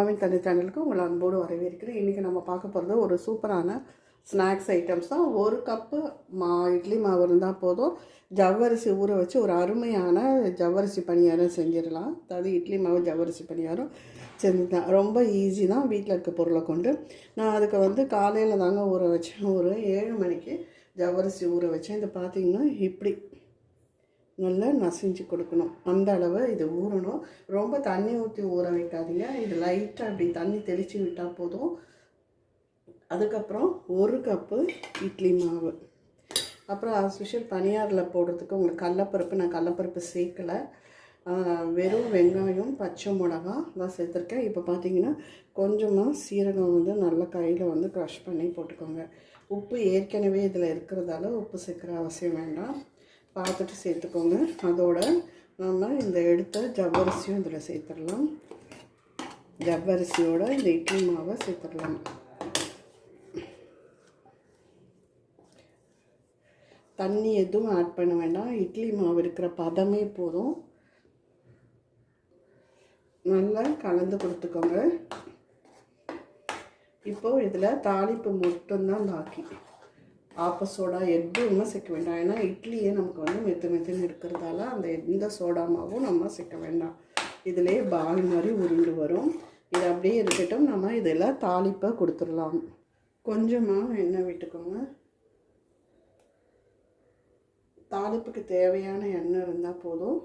அம்மாவின் தந்தை சேனலுக்கு உங்களை அன்போடு வரவேற்கிறேன். இன்றைக்கி நம்ம பார்க்க போகிறது ஒரு சூப்பரான ஸ்நாக்ஸ் ஐட்டம்ஸ் தான். ஒரு கப்பு மா இட்லி மாவு இருந்தால் போதும். ஜவ்வரிசி ஊற வச்சு ஒரு அருமையான ஜவ்வரிசி பணியாரம் செஞ்சிடலாம். அதாவது இட்லி மாவு ஜவ்வரிசி பணியாரம் செஞ்சுதான். ரொம்ப ஈஸி தான் வீட்டில் இருக்க பொருளை கொண்டு. நான் அதுக்கு வந்து காலையில் தாங்க ஊற வச்சேன். ஒரு ஏழு மணிக்கு ஜவ்வரிசி ஊற வச்சேன். இது பார்த்திங்கன்னா இப்படி நல்லா நசிஞ்சு கொடுக்கணும். அந்த அளவு இது ஊறணும். ரொம்ப தண்ணி ஊற்றி ஊற வைக்காதீங்க. இது லைட்டாக அப்படி தண்ணி தெளித்து விட்டால் போதும். அதுக்கப்புறம் ஒரு கப்பு இட்லி மாவு. அப்புறம் ஆஸ் usual பனியாரில் போடுறதுக்கு உங்களுக்கு கடலப்பருப்பு நான் கடலப்பருப்பு சேர்க்கலை. வெறும் வெங்காயம் பச்சை மிளகா தான் சேர்த்துருக்கேன். இப்போ பார்த்தீங்கன்னா கொஞ்சமாக சீரகம் வந்து நல்லா கையில் வந்து க்ரஷ் பண்ணி போட்டுக்கோங்க. உப்பு ஏற்கனவே இதில் இருக்கிறதால உப்பு சேர்க்குற அவசியம் வேண்டாம். பார்த்துட்டு சேர்த்துக்கோங்க. அதோட நம்ம இந்த எடுத்த ஜவ்வரிசியும் இதில் சேர்த்துடலாம். ஜவ்வரிசியோட இந்த இட்லி மாவை சேர்த்துடலாம். தண்ணி எதுவும் ஆட் பண்ண வேண்டாம். இட்லி மாவு இருக்கிற பதமே போதும். நல்லா கலந்து கொடுத்துக்கோங்க. இப்போது இதில் தாளிப்பு மட்டும்தான் பாக்கி. ஆப்ப சோடா எதுவுமே சேர்க்க வேண்டாம். ஏன்னா இட்லியே நமக்கு வந்து மெத்து மெத்துன்னு இருக்கிறதால அந்த எந்த சோடா மாவும் நம்ம சேர்க்க வேண்டாம். இதிலே பால் மாதிரி உருண்டு வரும். இது அப்படியே இருக்கட்டும் நம்ம இதெல்லாம் தாளிப்பை கொடுத்துடலாம். கொஞ்சமாக எண்ணெய் விட்டுக்கோங்க. தாளிப்புக்கு தேவையான எண்ணெய் இருந்தால் போதும்.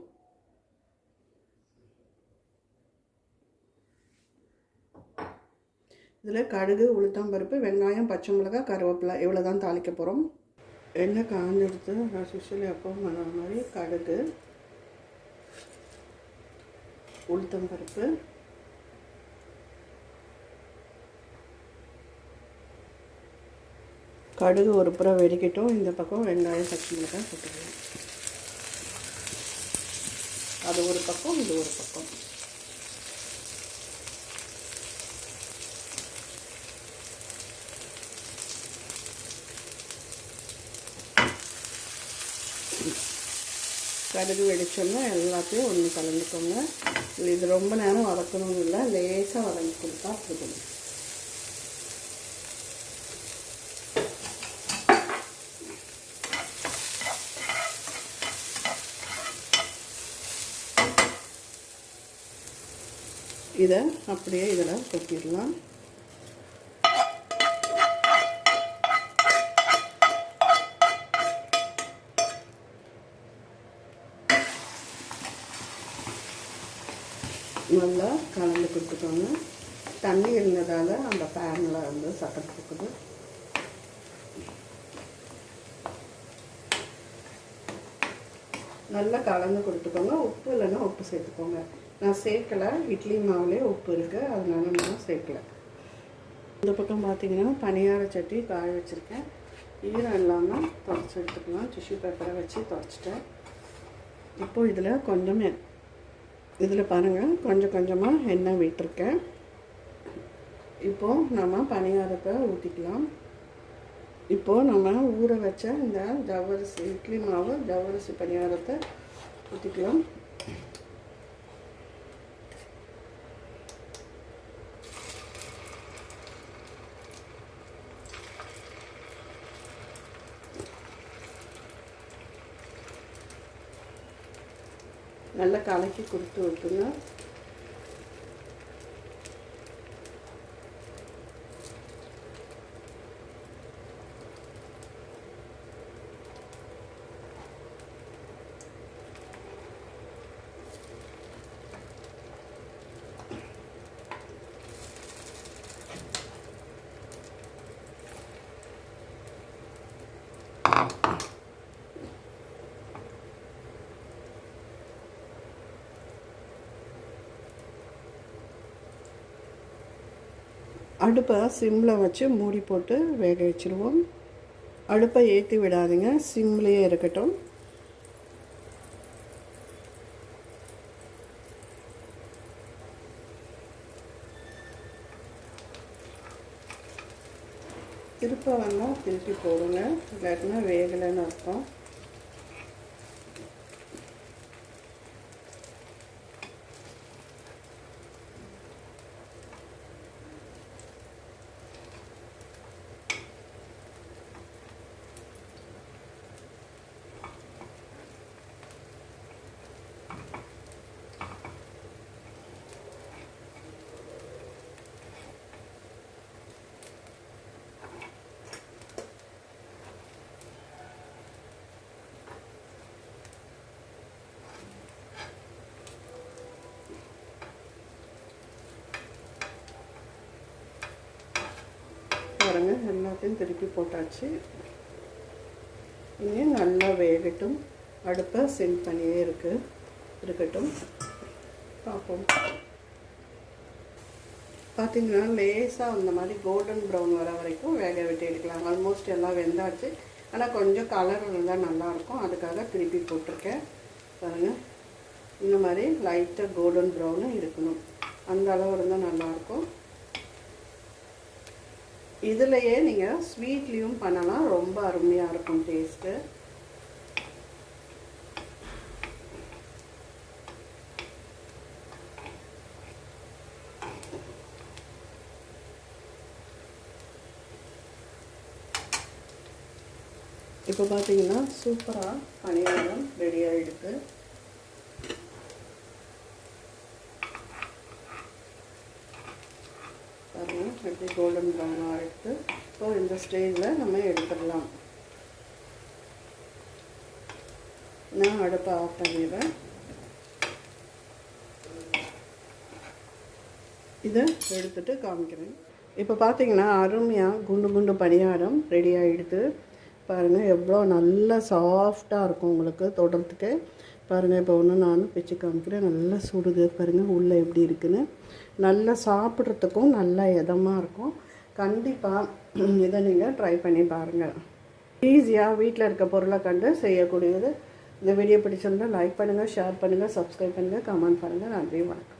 இதில் கடுகு உளுத்தம்பருப்பு வெங்காயம் பச்சை மிளகாய் கருவேப்பிலை இவ்வளோ தான் தாளிக்க போகிறோம் எண்ணெய் காஞ்செடுத்து சுஷல் எப்பவும் பண்ணுற மாதிரி கடுகு உளுத்தம்பருப்பு கடுகு ஒரு புறம் வெடிக்கட்டும். இந்த பக்கம் வெங்காயம் பச்சை மிளகாய் போட்டுக்கலாம். அது ஒரு பக்கம் இது ஒரு பக்கம். கடுகு வெடிச்சோம்னா எல்லாத்தையும் ஒன்று கலந்துக்கோங்க. இது ரொம்ப நேரம் வதக்கணும்னு இல்லை லேசாக வதங்கி கொடுத்தா போதும். இதை அப்படியே இதில் கொட்டிடலாம். நல்லா கலந்து கொடுத்துக்கோங்க தண்ணி இருந்ததால் அந்த பேனில் வந்து சட்டம் கொடுக்குது நல்லா கலந்து கொடுத்துக்கோங்க. உப்பு இல்லைன்னா உப்பு சேர்த்துக்கோங்க. நான் சேர்க்கலை. இட்லி மாவுலேயே உப்பு இருக்குது அதனால நான் சேர்க்கலை. இந்த பக்கம் பார்த்தீங்கன்னா பனியார சட்டி காய வச்சுருக்கேன். ஈரம் இல்லாமல் தொடச்சி எடுத்துக்கலாம். டிஷ்யூ பேப்பரை வச்சு தொடச்சிட்டேன். இப்போது இதில் கொஞ்சம் இதில் பாருங்கள் கொஞ்சம் கொஞ்சமாக எண்ணெய் விட்டுருக்கேன். இப்போது நம்ம பணியாரத்தை ஊற்றிக்கலாம் இப்போது நம்ம ஊற வச்ச இந்த ஜவ்வரிசி இட்லி மாவு ஜவ்வரிசி பணியாரத்தை ஊற்றிக்கலாம் நல்லா கலக்கி கொடுத்து விட்டுங்க. அடுப்பை சிம்மில் வச்சு மூடி போட்டு வேக வச்சுருவோம். அடுப்பை ஏற்றி விடாதீங்க சிம்லேயே இருக்கட்டும். திருப்ப வேணால் திருப்பி போடுங்க. இல்லாட்டினா வேகலைன்னு அர்த்தம். பாருங்கள் எல்லாத்தையும் திருப்பி போட்டாச்சு. இனி நல்லா வேகட்டும். அடுப்பை சென்ட் பண்ணியே இருக்கு இருக்கட்டும். பார்ப்போம். பார்த்தீங்கன்னா லேசாக அந்த மாதிரி கோல்டன் ப்ரௌன் வர வரைக்கும் வேக விட்டு எடுக்கலாம். ஆல்மோஸ்ட் எல்லாம் வெந்தாச்சு. ஆனால் கொஞ்சம் கலர் இருந்தால் நல்லாயிருக்கும். அதுக்காக திருப்பி போட்டிருக்கேன். பாருங்கள் இந்த மாதிரி லைட்டாக கோல்டன் ப்ரௌனு இருக்கணும். அந்த அளவு இருந்தால் நல்லாயிருக்கும். இதுலையே நீங்கள் ஸ்வீட்லேயும் பண்ணலாம். ரொம்ப அருமையாக இருக்கும் டேஸ்ட்டு இப்போ பார்த்தீங்கன்னா சூப்பராக பணியாரம் ரெடி ஆகிடுது பாருங்கள் எப்படி கோல்டன் ப்ரௌனாக எடுத்து இப்போ இந்த ஸ்டேஜில் நம்ம எடுத்துடலாம் நான் அடுப்பை ஆஃப் பண்ணிடுறேன். இதை எடுத்துட்டு காமிக்கிறேன். இப்போ பார்த்தீங்கன்னா அருமையாக குண்டு குண்டு பணியாரம் ரெடி ஆகிடுது பாருங்கள் எவ்வளோ நல்லா சாஃப்டாக இருக்கும் உங்களுக்கு தொடர்றதுக்கு பாருங்கள் இப்போ ஒன்று நானும் பிச்சு காமிக்கிறேன். நல்லா சுடுது. பாருங்கள் உள்ளே எப்படி இருக்குன்னு. நல்லா சாப்பிட்றதுக்கும் நல்லா இதமாக இருக்கும். கண்டிப்பாக இதை நீங்கள் ட்ரை பண்ணி பாருங்கள் ஈஸியாக வீட்டில் இருக்க பொருளை கண்டு செய்யக்கூடியது. இந்த வீடியோ பிடிச்சிருந்தால் லைக் பண்ணுங்கள் ஷேர் பண்ணுங்கள் சப்ஸ்கிரைப் பண்ணுங்கள் கமெண்ட் பண்ணுங்கள் நன்றி வணக்கம்.